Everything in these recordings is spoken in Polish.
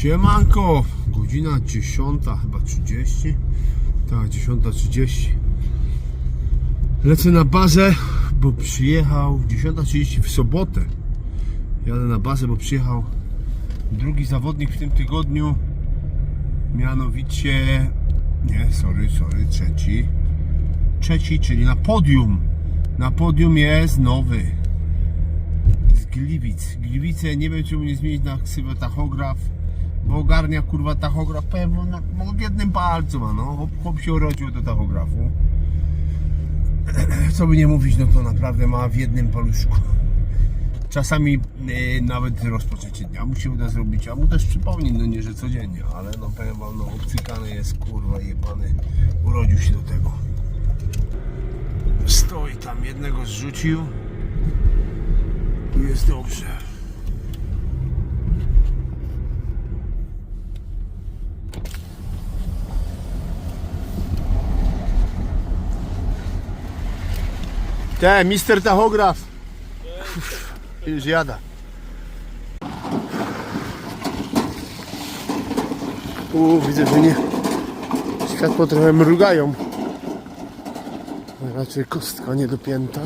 Siemanko, godzina 10, chyba 30. Tak, 10.30. Lecę na bazę, bo przyjechał 10.30 w sobotę. Jadę na bazę, bo przyjechał drugi zawodnik w tym tygodniu. Mianowicie, nie, sorry, sorry, trzeci. Trzeci, czyli na podium. Na podium jest nowy z Gliwic. Gliwice, nie wiem czy mu nie zmienić na ksywę tachograf, bo ogarnia kurwa tachograf, powiem wam, no, no w jednym palcu ma, no, hop, się urodził do tachografu. Co by nie mówić, no to naprawdę ma w jednym paluszku. Czasami e, nawet rozpoczęcie dnia mu się uda zrobić, a mu też przypomni, no nie, że codziennie, ale no powiem wam, no obcykany jest, kurwa, jebany, urodził się do tego. Stoi tam, jednego zrzucił, i jest dobrze. Te, mister tachograf. Już jada. U, widzę, że nie. Światło trochę mrugają. Raczej kostka niedopięta.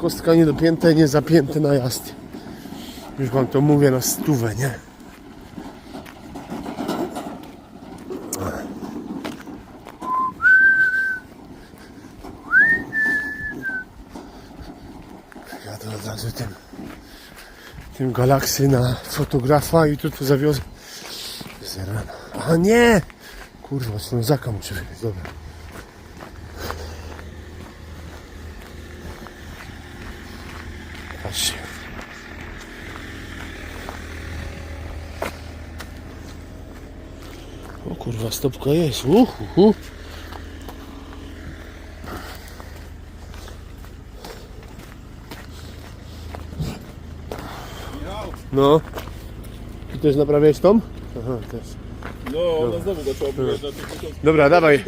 Kostka niedopięta i nie zapięty na jazd. Już wam to mówię na stówę, nie? Jadę od razu tym tym galaksy na fotografa i tu tu zawiozę. A nie! Kurwa, Ślązaka muszę wywieźć, dobra. Patrzcie. O kurwa, stopka jest. Uh, uh, uh. No. Ty też naprawiałeś tą? Aha, też. No, ona znowu zaczęła wyjeżdżać. Dobra, dawaj.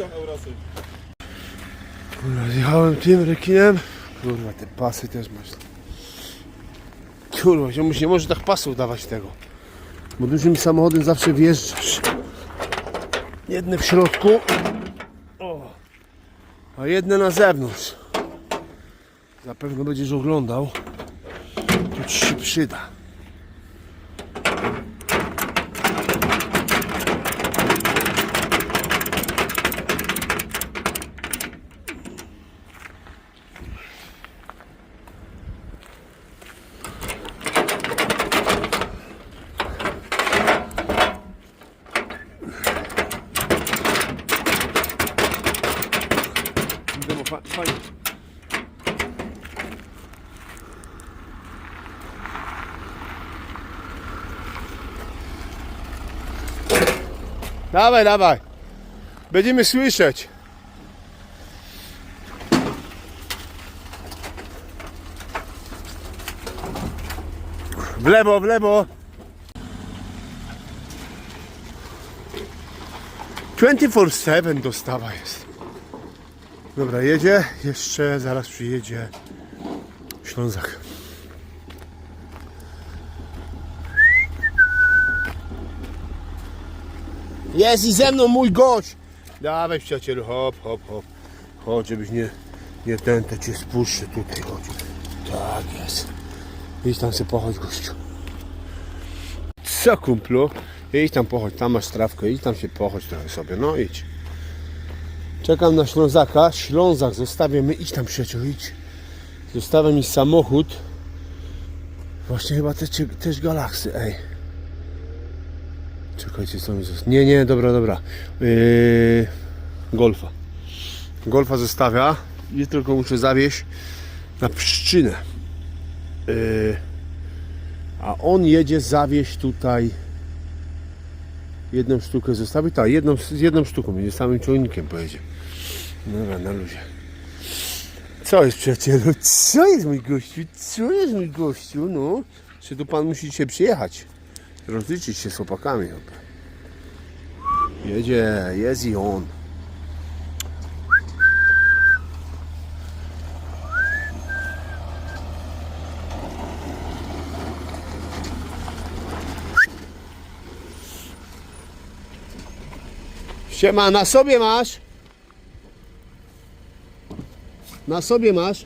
Kurwa, zjechałem tym rekinem. Kurwa, te pasy też masz. Kurwa, ziomuś nie może tak pasów dawać tego. Bo dużym samochodem zawsze wjeżdżasz. Jedne w środku. O, a jedne na zewnątrz. Zapewne będziesz oglądał. To ci się przyda. Dawaj, dawaj. Będziemy słyszeć. W lewo, w lewo. 24-7 dostawa jest. Dobra, jedzie. Jeszcze zaraz przyjedzie Ślązak. Jest i ze mną mój gość. Dawaj przyjacielu, hop, hop, hop. Chodź, żebyś nie, nie ten, to cię spuszczę tutaj, chodź. Tak jest. Idź tam sobie pochodź, gościu. Co, kumplu? Idź tam pochodź, tam masz trawkę, idź tam się pochodź trochę sobie, no idź. Czekam na Ślązaka. Ślązak zostawię my. Idź tam przyjaciół, idź. Zostawia mi samochód. Właśnie chyba też, też galaksy, ej. Czekajcie, co mi zostało. Nie, nie, dobra, dobra. Yy, golfa. Golfa zostawia. jutro go muszę zawieźć na Pszczynę. Yy, a on jedzie zawieźć tutaj jedną sztukę zostawi. Tak, jedną, jedną sztuką, będzie samym ciągnikiem pojedzie. Dobra, na luzie. Co jest przyjacielu? Co jest mój gościu? Co jest mój gościu? No, czy tu pan musi dzisiaj przyjechać? Rozliczyć się z chłopakami. Jedzie, jest i on. Siema, na sobie masz? Na sobie masz?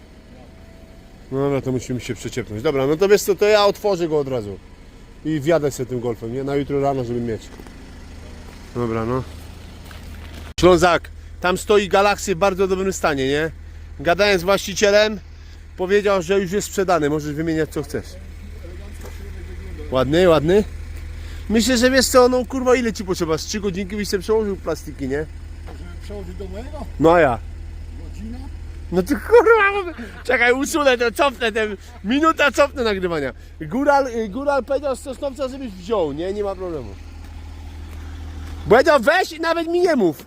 No dobra, to musimy się przeciepnąć. Dobra, no to wiesz co, to ja otworzę go od razu. I wjadę sobie tym golfem, nie? Na jutro rano, żeby mieć. Dobra, no. Ślązak, tam stoi Galaxy w bardzo dobrym stanie, nie? Gadałem z właścicielem, powiedział, że już jest sprzedany, możesz wymieniać co chcesz. Ładny, ładny? Myślę, że wiesz co, no kurwa ile ci potrzeba? Z 3 godzinki byś sobie przełożył plastiki, nie? Przełożyć do mojego? No a ja. No to kurwa, czekaj, usunę to, cofnę ten, minuta cofnę nagrywania. Góral, y, góral powiedział z Sosnowca, żebyś wziął, nie? Nie ma problemu. Powiedział weź i nawet mi nie mów.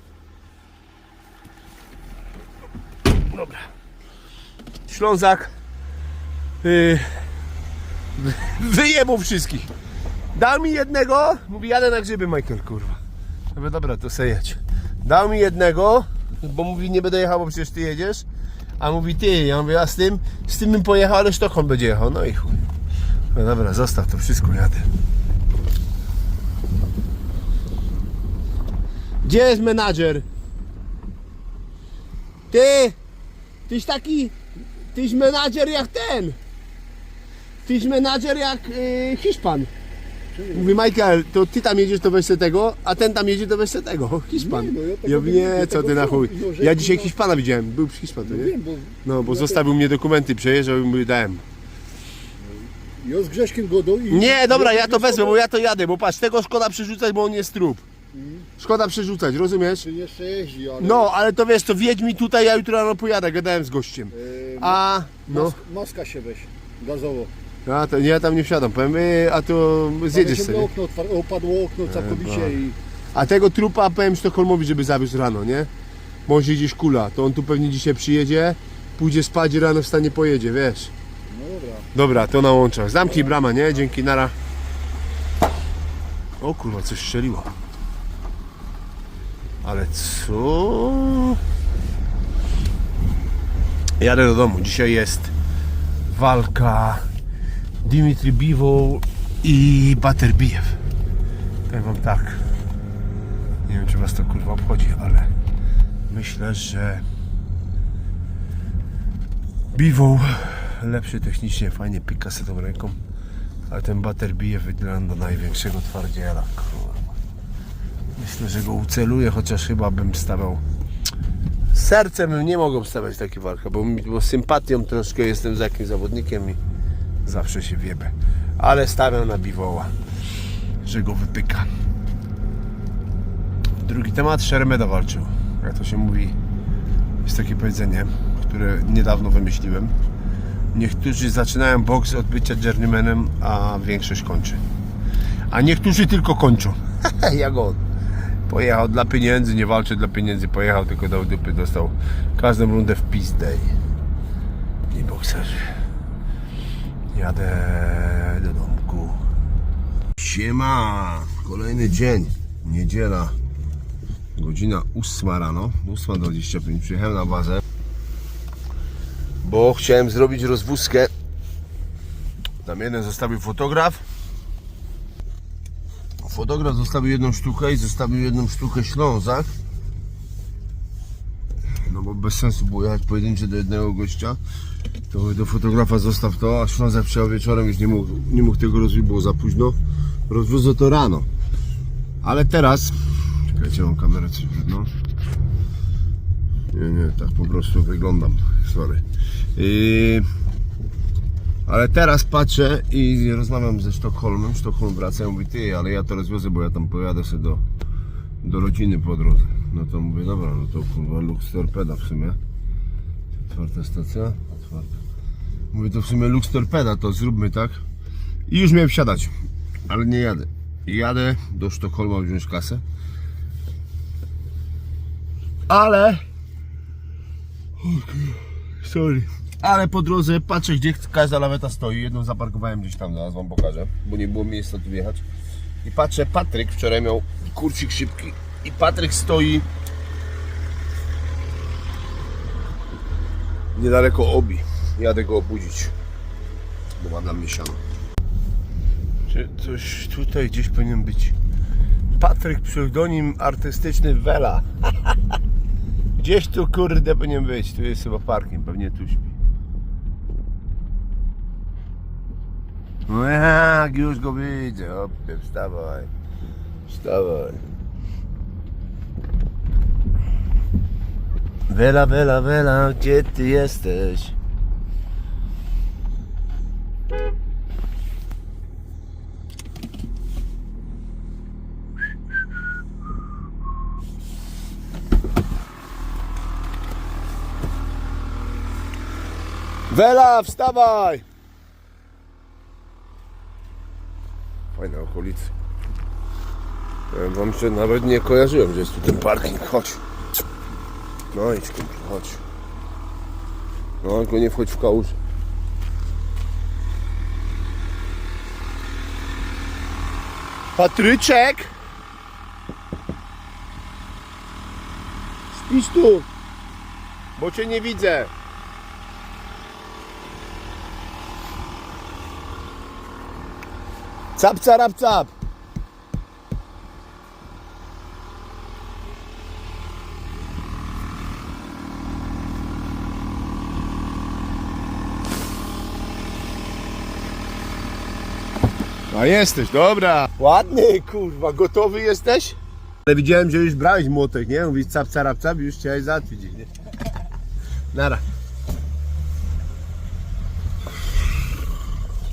Dobra. Ślązak. Yy, wszystkich. Dał mi jednego, mówi jadę na grzyby Michael, kurwa. Mówię, dobra, to se jedź. Dał mi jednego, bo mówi nie będę jechał, bo przecież ty jedziesz. A mówi ty, ja mówię, a z tym, z tym bym pojechał, ale Sztokholm będzie jechał. No i chuj. No dobra, zostaw to wszystko, jadę. Gdzie jest menadżer? Ty! Tyś taki... Tyś menadżer jak ten! Tyś menadżer jak yy, Hiszpan. Mówi Michael, to ty tam jedziesz, to weź se tego, a ten tam jedzie, to weź se tego. Hiszpan. Nie, no ja tego mówię, nie co ty na chuj. no, Ja dzisiaj kurwa- Hiszpana widziałem, był Hiszpan, to nie? Wiem, bo No, bo ja zostawił mnie dokumenty, przejeżdżał i mu dałem. Ja z Grześkiem Godą i... Nie, dobra, ja to wezmę, bo ja to jadę, bo patrz, tego szkoda przerzucać, bo on jest trup. Szkoda przerzucać, rozumiesz? Czy jeszcze jeździ, ale... No, ale to wiesz, to wiedź mi tutaj, ja jutro rano pojadę, gadałem z gościem. Yy, A, no, Maska się weź, gazowo. A to nie, ja tam nie wsiadam, powiem, y, a to zjedziesz Pamiętam, sobie. okno otwar- opadło okno całkowicie i... A tego trupa powiem Sztokholmowi, żeby zawiózł rano, nie? Się gdzieś kula, to on tu pewnie dzisiaj przyjedzie, pójdzie spać i rano wstanie pojedzie, wiesz. No dobra. Dobra, to na łączach. Zamknij brama, nie? Dzięki, nara. O kurwa, coś strzeliło. Ale co? Jadę do domu. Dzisiaj jest walka Dimitri Biwo i Baterbijew. Powiem wam tak. Nie wiem, czy was to kurwa obchodzi, ale myślę, że Biwo lepszy technicznie, fajnie pika sobie tą ręką, ale ten bater bije wygląda największego twardziela. Myślę, że go uceluję, chociaż chyba bym stawiał. Sercem nie mogłem stawiać takiej walki, bo, bo sympatią troszkę jestem za jakimś zawodnikiem i zawsze się wiebę. Ale stawiam na biwoła, że go wypyka. Drugi temat, Szermeda walczył. Jak to się mówi, jest takie powiedzenie, które niedawno wymyśliłem. Niektórzy zaczynają boks od bycia journeymanem, a większość kończy. A niektórzy tylko kończą. Jak on. Pojechał dla pieniędzy, nie walczy dla pieniędzy, pojechał tylko dał dupy, dostał każdą rundę w pizdę i bokserzy. Jadę do domku. Siema! Kolejny dzień. Niedziela. Godzina 8 rano. 8.25. Przyjechałem na bazę bo chciałem zrobić rozwózkę. Tam jeden zostawił fotograf. Fotograf zostawił jedną sztukę i zostawił jedną sztukę Ślązak. No bo bez sensu było jechać pojedyncze do jednego gościa. To do fotografa zostaw to, a Ślązak przyjechał wieczorem, już nie mógł, nie mógł tego rozwieźć, było za późno. Rozwiozę to rano. Ale teraz... Czekajcie, mam kamerę coś no. Nie, nie, tak po prostu wyglądam. Sorry. Yy, ale teraz patrzę i rozmawiam ze Sztokholmem. Sztokholm wraca i mówi, ty, ale ja to rozwiozę, bo ja tam pojadę sobie do, do rodziny po drodze. No to mówię, dobra, no to kurwa lux torpeda w sumie. Otwarta stacja? Mówię, to w sumie Lux Torpeda, to zróbmy tak. I już miałem wsiadać, ale nie jadę. Jadę do Sztokholma wziąć kasę. Ale... Sorry. Ale po drodze patrzę, gdzie każda laweta stoi. Jedną zaparkowałem gdzieś tam, zaraz wam pokażę, bo nie było miejsca tu wjechać. I patrzę, Patryk wczoraj miał kurcik szybki. I Patryk stoi niedaleko Obi. Jadę go obudzić, bo ma dla mnie siano. Czy coś tutaj gdzieś powinien być? Patryk, pseudonim artystyczny Wela. Gdzieś tu kurde powinien być. Tu jest chyba parking, pewnie tu śpi. No jak już go widzę, hopie, wstawaj. Wstawaj. Wela, Wela, Wela, gdzie ty jesteś? Wela, wstawaj! Fajna okolica. Ja wam się nawet nie kojarzyłem, że jest tu ten parking. Chodź. No idź, kumplu, chodź. No, tylko nie wchodź w kałużę. Patryczek! Spisz tu, bo cię nie widzę. Cap, carap, cap. A jesteś, dobra. Ładny, kurwa, gotowy jesteś? Ale widziałem, że już brałeś młotek, nie? Mówisz cap, carap, cap już chciałeś załatwić, ich, nie? Nara.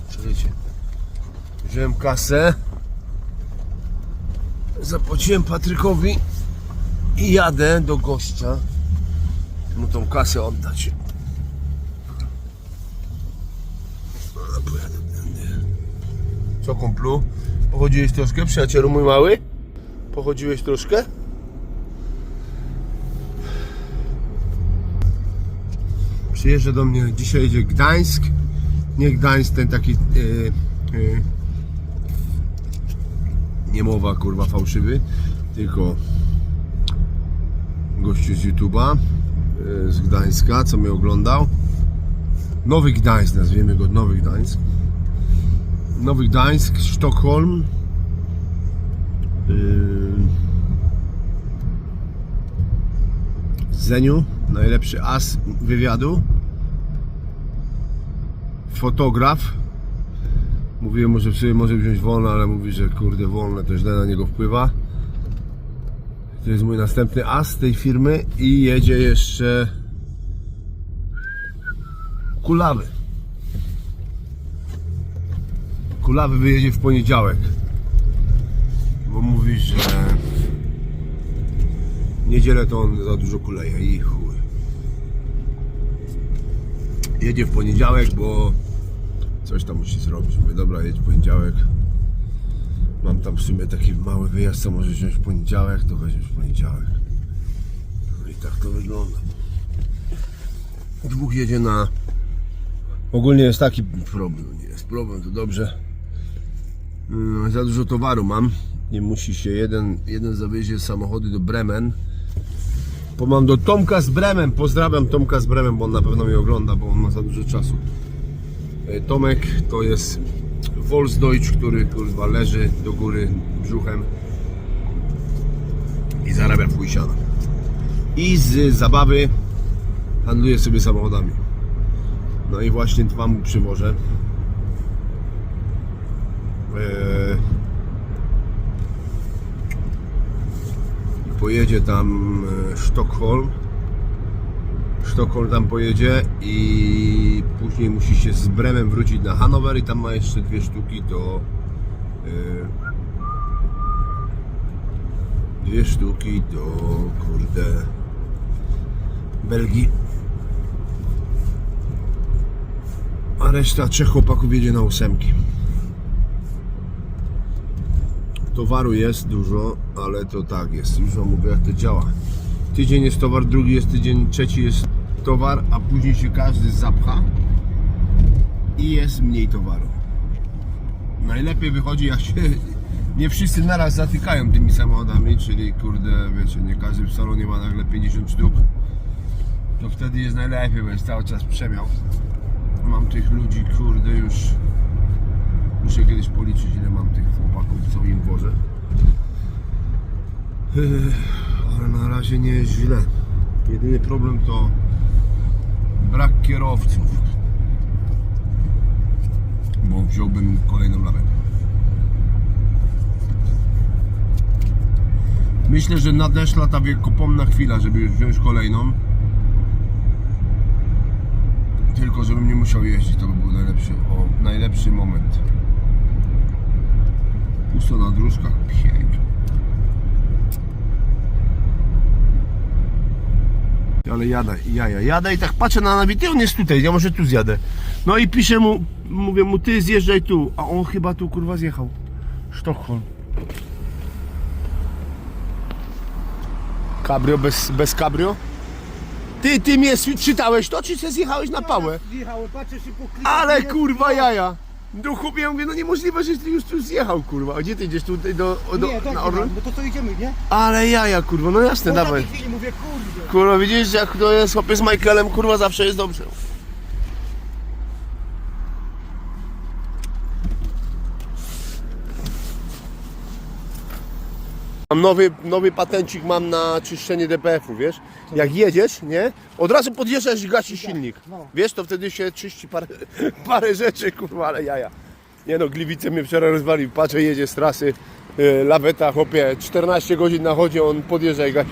Słuchajcie. Wziąłem kasę. Zapłaciłem Patrykowi i jadę do gościa. Mu tą kasę oddać. A, pojadę tędy. Co kumplu? Pochodziłeś troszkę, przyjacielu mój mały? Pochodziłeś troszkę? Przyjeżdża do mnie, dzisiaj jedzie Gdańsk. Nie Gdańsk, ten taki... Yy, yy, nie mowa kurwa fałszywy, tylko gościu z YouTube'a yy, z Gdańska, co mnie oglądał. Nowy Gdańsk, nazwiemy go Nowy Gdańsk. Nowy Gdańsk, Sztokholm. Yy, Zeniu, najlepszy as wywiadu. Fotograf. Mówiłem mu, że sobie może wziąć wolne, ale mówi, że kurde wolne to źle na niego wpływa. To jest mój następny as tej firmy i jedzie jeszcze Kulawy. Kulawy wyjedzie w poniedziałek. Bo mówi, że w niedzielę to on za dużo kuleje i chuj. Jedzie w poniedziałek, bo coś tam musi zrobić. Mówię, dobra, jedź w poniedziałek. Mam tam w sumie taki mały wyjazd, co może wziąć w poniedziałek, to weźmiesz w poniedziałek. No i tak to wygląda. Dwóch jedzie na... Ogólnie jest taki problem, nie jest problem, to dobrze. Mm, Za dużo towaru mam. Nie musi się jeden, jeden zawiezie samochody do Bremen. Bo mam do Tomka z Bremen. Pozdrawiam Tomka z Bremen, bo on na pewno mnie ogląda, bo on ma za dużo czasu. E, Tomek to jest Volksdeutsch, który kurwa leży do góry brzuchem i zarabia w siana. I z zabawy handluje sobie samochodami. No i właśnie dwa mu przywożę. Eee, pojedzie tam e, Sztokholm. Sztokholm tam pojedzie i później musi się z Bremem wrócić na Hanower i tam ma jeszcze dwie sztuki do e, dwie sztuki do kurde Belgii reszta trzech chłopaków jedzie na ósemki. Towaru jest dużo, ale to tak jest. Już wam mówię jak to działa. Tydzień jest towar, drugi jest tydzień, trzeci jest towar, a później się każdy zapcha i jest mniej towaru. Najlepiej wychodzi jak się nie wszyscy naraz zatykają tymi samochodami, czyli kurde, wiecie, nie każdy w salonie ma nagle 50 sztuk. To wtedy jest najlepiej, bo jest cały czas przemiał. Mam tych ludzi, kurde, już muszę kiedyś policzyć ile mam tych chłopaków, co im wożę. Ale na razie nie jest źle. Jedyny problem to brak kierowców. Bo wziąłbym kolejną lawetę. Myślę, że nadeszła ta wielkopomna chwila, żeby już wziąć kolejną. Tylko żebym nie musiał jeździć, to by był najlepszy, o, najlepszy moment. Pusto na dróżkach, pięknie. Ale jadę, jaja, jadę i tak patrzę na nabity, on jest tutaj, ja może tu zjadę. No i piszę mu, mówię mu, ty zjeżdżaj tu, a on chyba tu kurwa zjechał. Sztokholm. Cabrio bez, bez cabrio? Ty, ty mnie czytałeś to, czy se zjechałeś na pałę? Wjechałem, patrzę się po Ale kurwa jaja! Do chłopie ja mówię, no niemożliwe, że ty już tu zjechał, kurwa. A gdzie ty idziesz tutaj do, do Nie, tak, na Orlen? bo to co idziemy, nie? Ale jaja, kurwa, no jasne, Po dawaj. takiej chwili mówię, kurde. Kurwa, widzisz, jak to jest chłopie z Michaelem, kurwa, zawsze jest dobrze. Mam nowy, nowy patencik mam na czyszczenie DPF-u, wiesz? Jak jedziesz, nie? Od razu podjeżdżasz i gasisz silnik. no. Wiesz, to wtedy się czyści parę, parę rzeczy, kurwa, ale jaja. Nie no, Gliwice mnie wczoraj rozwalił. Patrzę, jedzie z trasy, yy, laweta, chłopie, 14 godzin na chodzie, on podjeżdża i gasi.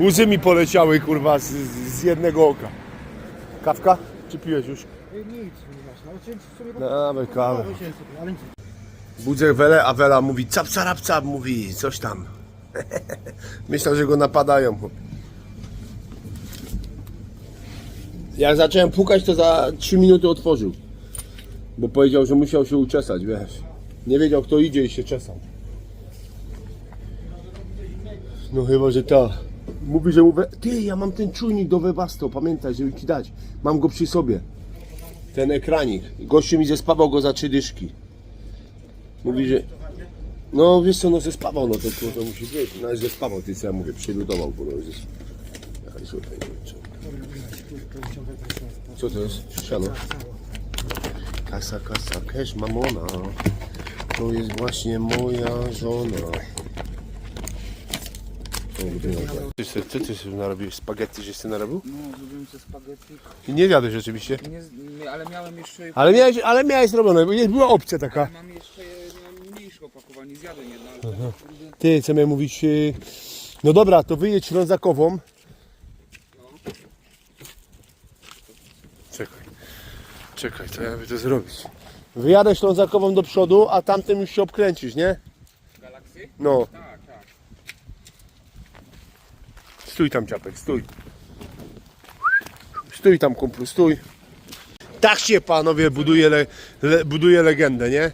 Łzy mi poleciały, kurwa, z, z jednego oka. Kawka? Czy piłeś już? Nic, nie masz, no w sumie... Dawaj kawę. Ale nic. Budzę Welę, a Wela mówi cap, carap, mówi coś tam. Myślał, że go napadają. Jak zacząłem pukać, to za 3 minuty otworzył. Bo powiedział, że musiał się uczesać, wiesz. Nie wiedział, kto idzie i się czesał. No chyba, że ta. Mówi, że mówię, ty, ja mam ten czujnik do Webasto, pamiętaj, żeby ci dać. Mam go przy sobie. Ten ekranik. Gościu mi zespawał go za trzy dyszki. Mówi, że... No wiesz co, no zespawał, no to, to, to musi być. No ale zespawał, ty co ja mówię, przylutował, bo no zes... Jechaj tutaj, co? Co to jest? Siano. Kasa, kasa, cash, mamona. To jest właśnie moja żona. O. Ty, se- ty, ty sobie narobiłeś spaghetti, żeś ty narobił? No, zrobiłem sobie spaghetti, I nie wiadomo rzeczywiście. nie, z- nie, ale miałem jeszcze, Ale miałeś, ale miałeś zrobione, bo nie była opcja taka. mam jeszcze zjadłem ale tak, kurde, Ty, co miałem mówić? yy, No dobra, to wyjedź Ślązakową. Czekaj. Czekaj, to ja by to zrobić. Wyjadę Ślązakową do przodu, a tamtym już się obkręcisz, nie? galaksy? No, Tak, tak. stój tam ciapek, stój. Stój tam kumplu, stój. Tak się panowie buduje, le, le, buduje legendę, nie?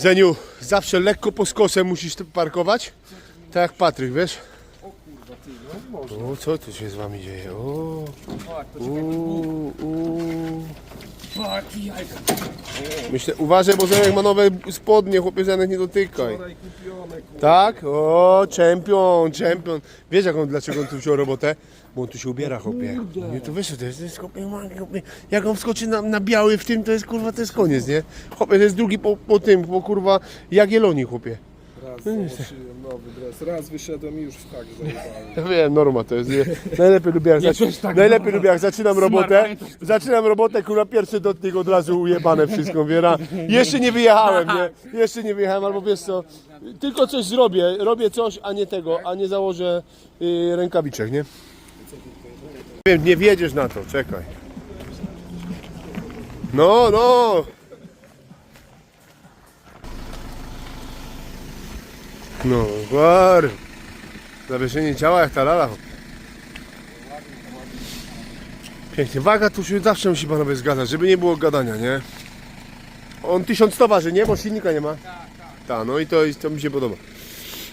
Zeniu, zawsze lekko po skosem musisz parkować. Tak jak Patryk, wiesz? O, co tu się z wami dzieje? O, uuu, uuu. Myślę, uważaj, bo Zenek ma nowe spodnie, chłopie Zenek nie dotykaj. Tak? O, czempion, czempion. Wiesz jak on, dlaczego on tu wziął robotę? Bo on tu się ubiera, chłopie. Nie, to wiesz to jest, to jest chłopie, chłopie. Jak on wskoczy na, na biały w tym, to jest kurwa, to jest koniec, nie? Chłopie, to jest drugi po, po tym, po kurwa Jagiellonii, chłopie. Raz założyłem nowy dres, raz wyszedłem i już w tak zajebałem. Ja wiem, norma to jest. Nie? Najlepiej lubię jak, zac... najlepiej lubię jak zaczynam robotę. Zaczynam robotę, kurwa pierwszy dotyk od razu ujebane wszystko, wiera. Jeszcze nie wyjechałem, nie? Jeszcze nie wyjechałem, albo wiesz co, tylko coś zrobię, robię coś, a nie tego, a nie założę y, rękawiczek, nie? Wiem, nie wiedziesz na to, czekaj. No, no. No, war. Zawieszenie działa jak ta lala. Pięknie. Waga tu się zawsze musi panowie zgadzać, żeby nie było gadania, nie? On tysiąc to waży, nie? Bo silnika nie ma? Tak, tak. Tak, no i to, to mi się podoba.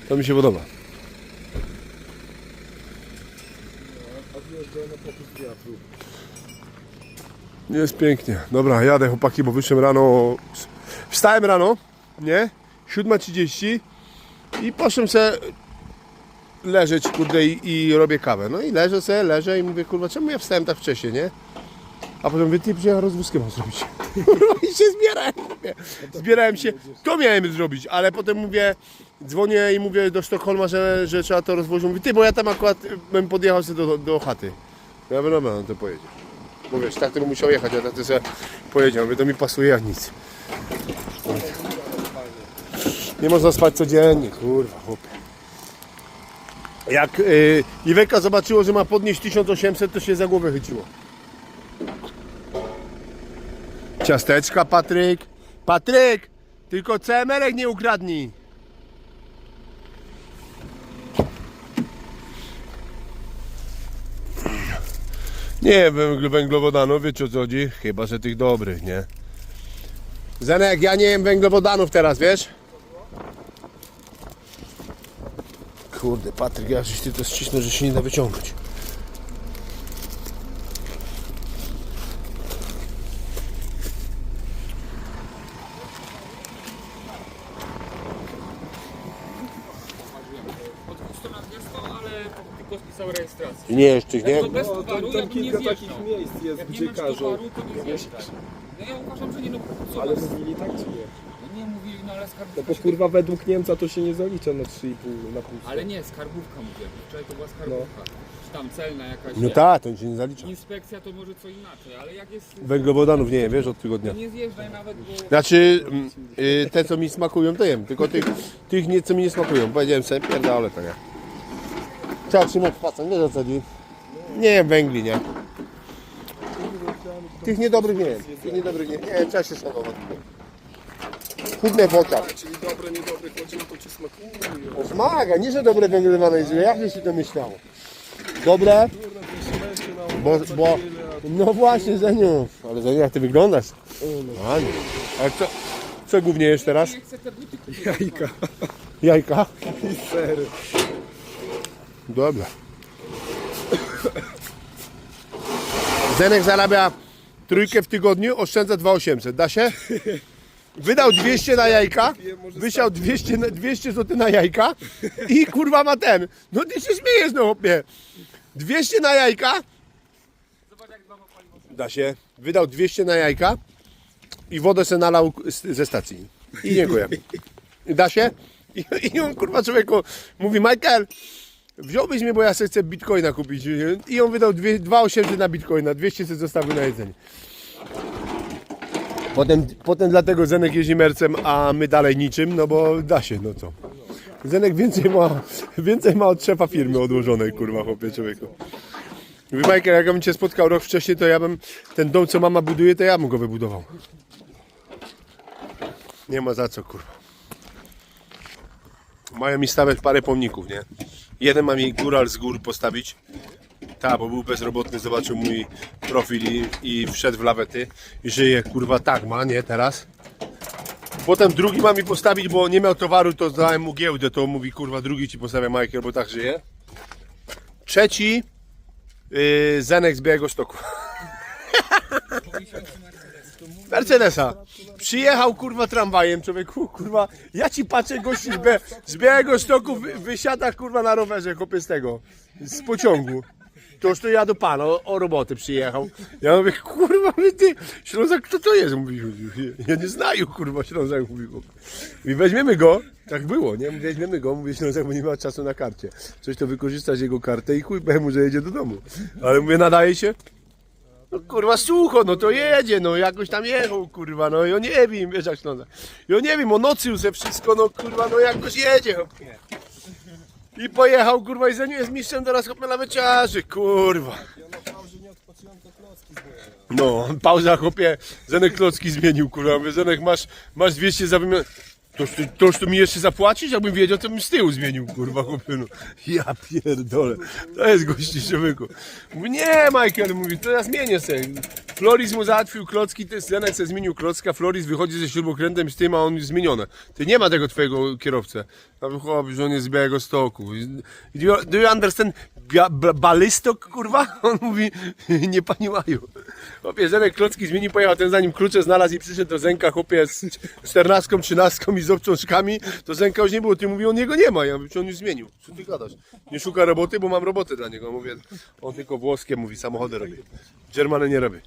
To mi się podoba. Jest pięknie. Dobra, jadę chłopaki, bo wyszłem rano. Wstałem rano, nie? 7.30 i poszłem se leżeć, kurde, i, i robię kawę. No i leżę sobie, leżę i mówię, kurwa, czemu ja wstałem tak wcześnie, nie? A potem mówię, ty, ja rozwózkę mam zrobić. I się zbierałem. Zbierałem się, to miałem zrobić, ale potem mówię, dzwonię i mówię do Sztokholma, że, że trzeba to rozwozić. Mówi, ty, bo ja tam akurat bym podjechał sobie do, do chaty. Ja mówię, dobra, no to pojedzie. Mówię, tak to bym musiał jechać, a tak to sobie pojedzie. Mówię, to mi pasuje jak nic. Nie można spać codziennie, kurwa, chłopie. Jak yy, Iweka zobaczyło, że ma podnieść 1800, to się za głowę chyciło. Ciasteczka, Patryk. Patryk! Tylko CMR nie ukradnij. Nie węgl- węglowodanów, wiecie o co chodzi? Chyba, że tych dobrych, nie? Zenek, ja nie jem węglowodanów teraz, wiesz? Kurde, Patryk, ja żeś ty to ścisnął, że się nie da wyciągnąć. Od 100 na 200, ale spisał rejestrację. Nie jeszcze, nie? To bez No, towaru, tam, ja tam bym nie kilka takich miejsc jest, Jak nie gdzie masz każą. towaru, to nie zjeżdżaj. No ja uważam, że nie no, co Ale was? mówili tak czy nie? No nie mówili, no ale No skarbówka bo się... kurwa według Niemca to się nie zalicza na 3,5 na pół. Ale nie, skarbówka mówię. Wczoraj to była skarbówka. Czy tam celna jakaś. No tak, to się nie zalicza. Inspekcja to może co inaczej, ale jak jest... Węglowodanów nie jem, wiesz, od tygodnia. Nie zjeżdżaj nawet, bo... Znaczy, mm, y, te co mi smakują, to jem. Tylko tych, tych nie, co mi nie smakują. Powiedziałem sobie, pierdolę to nie. Trzeba trzymać facet, nie zasadzi. Nie jem węgli, nie. Tych niedobrych nie jem. Tych niedobrych nie, nie trzeba się szanować. Chudne w oczach. Czyli dobre, niedobre, chodzi o to czy smakuje. Zmaga, nie że dobre węglowane jest, jak się to myślało? Dobre? Bo, bo, no właśnie, Zeniu. Ale Zeniu, jak ty wyglądasz? Ładnie. Ale co, co głównie jesz teraz? Nie. Jajka Jajka? i sery. Dobra. Zenek zarabia trójkę w tygodniu, oszczędza 2800. Da się? Wydał 200 na jajka, wysiał 200, na- 200 zł na jajka i kurwa ma ten. No ty się śmiejesz no chłopie. 200 na jajka. Da się. Wydał 200 na jajka i wodę se nalał ze stacji. I dziękuję. Da się? I, I on kurwa człowieku mówi Michael, wziąłbyś mnie, bo ja chcę bitcoina kupić. I on wydał dwie- 2,800 na bitcoina, 200 sobie zostawił na jedzenie. Potem, potem dlatego Zenek jeździ mercem, a my dalej niczym, no bo da się, no co. Zenek więcej ma, więcej ma od szefa firmy odłożonej, kurwa, chłopie, człowieku. Mówi Michael, jak ja bym cię spotkał rok wcześniej, to ja bym ten dom, co mama buduje, to ja bym go wybudował. Nie ma za co, kurwa. Mają mi stawiać parę pomników, nie? Jeden ma mi góral z gór postawić. Tak, bo był bezrobotny, zobaczył mój profil i, i wszedł w lawety. I żyje, kurwa, tak ma, nie, teraz. Potem drugi ma mi postawić, bo nie miał towaru, to dałem mu giełdę, to mówi, kurwa, drugi ci postawia Michael, bo tak żyje. Trzeci, yy, Zenek z Białego Stoku. Mercedesa. Przyjechał kurwa tramwajem, człowieku, kurwa. Ja ci patrzę, gości z, z Białego Stoku wy, wysiada kurwa na rowerze, chłopie z tego, z pociągu. Toż to ja do pana o, o roboty przyjechał. Ja mówię, kurwa, mówię, ty, Ślązak, kto to jest? Mówi, ja nie znaję, kurwa, Ślązak. Mówi, i weźmiemy go, tak było, nie? Weźmiemy go, mówię, Ślązak, bo nie ma czasu na karcie. Coś to wykorzystać jego kartę i chuj, mu, że jedzie do domu. Ale mówię, nadaje się? No kurwa sucho, no to jedzie, no jakoś tam jechał, kurwa, no ja nie wiem, wiesz jak Ślązak. Ja nie wiem, o nocy już ze wszystko, no kurwa, no jakoś jedzie, chłopie. I pojechał, kurwa, i za jest mistrzem teraz chłopie na weciarzy, kurwa. No, pauza, chłopie, Zenek Klocki zmienił, kurwa, mówię, Zenek, masz, masz 200 za wymianę. Toż ty, toż tu mi jeszcze zapłacisz? Jakbym wiedział, to bym z tyłu zmienił, kurwa, chłopie, no. Ja pierdolę. To jest gości człowieku. Mówi, nie, Michael, mówi, to ja zmienię sobie. Floris mu załatwił klocki, ty Zenek sobie zmienił klocka, Floris wychodzi ze śrubokrętem z tym, a on jest. Ty nie ma tego twojego kierowcę. Ja mówię, chłop, że on jest z Białego Stoku. Do you, understand Bia- ba- Balystok, kurwa? On mówi, nie pani Maju. Chłopie, Zenek klocki zmienił, pojechał ten zanim klucze znalazł i przyszedł do Zenka, chłopie, z czternastką, trzynastką i z obczączkami, to Zenka już nie było. Ty mówi, on jego nie ma. Ja mówię, czy on już zmienił? Co ty gadasz? Nie szuka roboty, bo mam robotę dla niego. Mówię, on tylko włoskie mówi, samochody robi. Germany nie robi.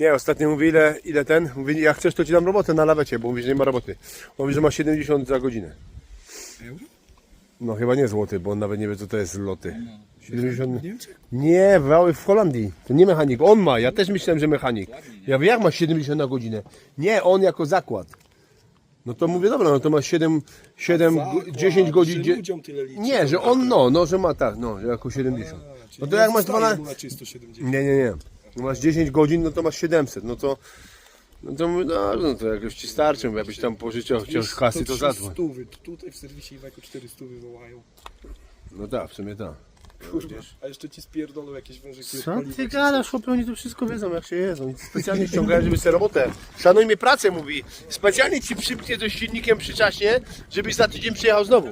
Nie, ostatnio mówi, ile, ile ten? Mówi, jak chcesz, to ci dam robotę na lawecie, bo mówi, że nie ma roboty. On mówi, że ma 70 za godzinę. No chyba nie złoty, bo on nawet nie wie, co to jest loty. 70... Nie, w, w Holandii. To nie mechanik. On ma, ja też myślałem, że mechanik. Ja wiem, jak ma 70 na godzinę. Nie, on jako zakład. No to mówię, dobra, no to ma 7, 7 go- 10 godzin. dzie- ludziom tyle liczy. Nie, że on no, no, że ma tak, no, że jako 70. No to jak masz 12... na czysto 70. Nie, nie, nie. No masz 10 godzin, no to masz 700. No to, no to mówię, no, no to jakoś ci starczy, bo jakbyś tam pożyczył chciał z kasy, to zadzwoń. stówy. Tutaj w serwisie Iweko 4 stówy wołają. No tak, w sumie tak. Kurwa. A jeszcze ci spierdolą jakieś wężyki. Co ty gadasz, chłopie, oni to wszystko wiedzą, jak się jest. Oni specjalnie ściągają, żeby sobie robotę. Szanujmy pracę, mówi. Specjalnie ci przypnie to silnikiem przyczaśnie, żebyś za tydzień przyjechał znowu.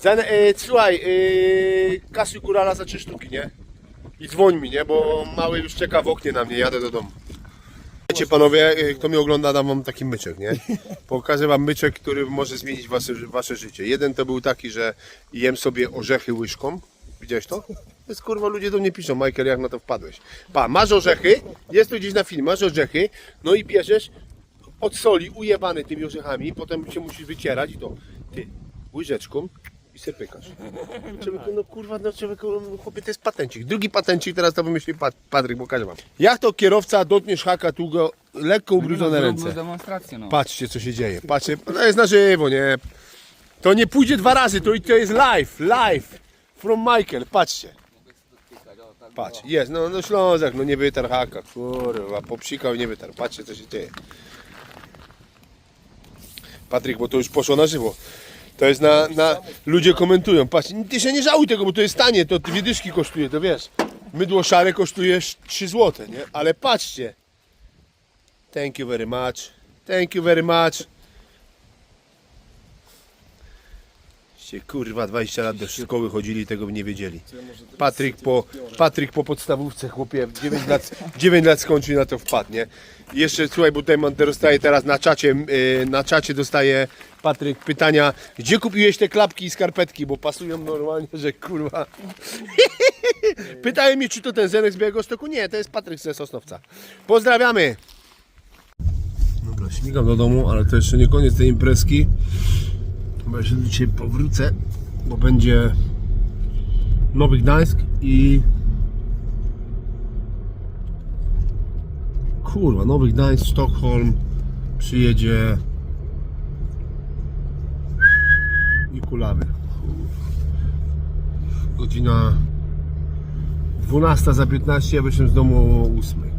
Za, e, słuchaj, e, kasuj za trzy sztuki, nie? I dzwoń mi, nie? Bo mały już czeka w oknie na mnie, jadę do domu. Wiecie panowie, e, kto mnie ogląda, dam wam taki myczek, nie? Pokażę wam myczek, który może zmienić wasze, wasze życie. Jeden to był taki, że jem sobie orzechy łyżką. Widziałeś to? To jest kurwa, ludzie do mnie piszą, Michael, jak na to wpadłeś. Pa, masz orzechy, jest to gdzieś na film, masz orzechy, no i bierzesz od soli ujebany tymi orzechami, potem się musisz wycierać i to, ty, łyżeczką i se pykasz. Człowieku, no kurwa, no człowieku, no, chłopie, to jest patencik. Drugi patencik, teraz to wymyślił Pat Patryk, pokażę wam. Jak to kierowca dotkniesz haka, tu go lekko ubrudzone ręce. demonstrację, no. Patrzcie, co się dzieje. Patrzcie, to jest na żywo, nie? To nie pójdzie dwa razy, to, to jest live, live. From Michael, patrzcie. Patrz, jest, no, no Ślązak, no nie wytarł haka, kurwa, popsikał i nie wytarł. Patrzcie, co się dzieje. Patryk, bo to już poszło na żywo. To jest na, na... Ludzie komentują, patrz, ty się nie żałuj tego, bo to jest tanie, to dwie dyszki kosztuje, to wiesz. Mydło szare kosztuje 3 zł, nie? Ale patrzcie. Thank you very much. Thank you very much. Się kurwa 20 lat do szkoły chodzili i tego by nie wiedzieli. Patryk po, Patryk po podstawówce chłopie 9 lat, 9 lat skończył i na to wpadnie. Jeszcze słuchaj, bo tutaj mam- dostaję teraz na czacie, yy, na czacie dostaje Patryk pytania, gdzie kupiłeś te klapki i skarpetki, bo pasują normalnie, że kurwa. Pytają mnie, czy to ten Zenek z Białegostoku? Nie, to jest Patryk ze Sosnowca. Pozdrawiamy! Dobra, śmigam do domu, ale to jeszcze nie koniec tej imprezki. Chyba jeszcze dzisiaj powrócę, bo będzie Nowy Gdańsk i kurwa, Nowy Gdańsk, Sztokholm przyjedzie i Kulawy. Godzina 12 za 15, ja wyszłem z domu o 8. Kurwa.